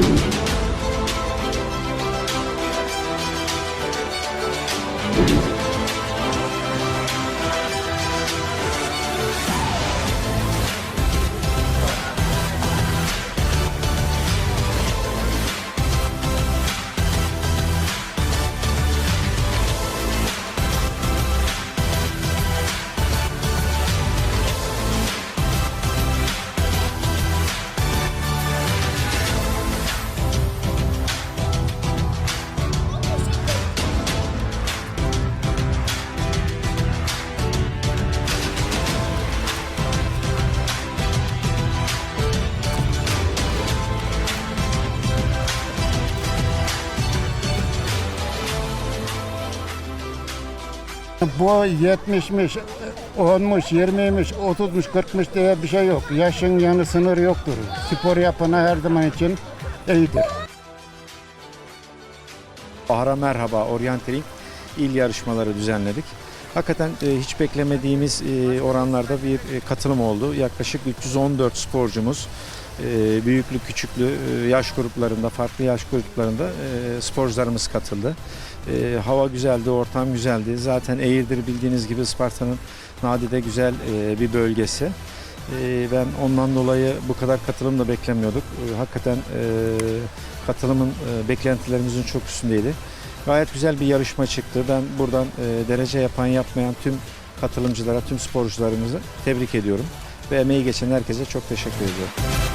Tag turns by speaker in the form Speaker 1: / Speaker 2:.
Speaker 1: Thank you. Bu 70'miş, 10'muş, 20'ymiş, 30'muş, 40'mış diye bir şey yok. Yaşın yanı sınır yoktur. Spor yapana her zaman için iyidir.
Speaker 2: Bahar'a merhaba Orienteering il yarışmaları düzenledik. Hakikaten e, hiç beklemediğimiz e, oranlarda bir e, katılım oldu. Yaklaşık 314 sporcumuz büyüklü küçüklü yaş gruplarında farklı yaş gruplarında sporcularımız katıldı. Hava güzeldi, ortam güzeldi. Zaten Eğirdir bildiğiniz gibi Isparta'nın nadide güzel bir bölgesi. Ben ondan dolayı bu kadar katılım da beklemiyorduk. Hakikaten katılımın beklentilerimizin çok üstündeydi. Gayet güzel bir yarışma çıktı. Ben buradan e, derece yapan yapmayan tüm katılımcılara, tüm sporcularımızı tebrik ediyorum. Ve emeği geçen herkese çok teşekkür ediyorum.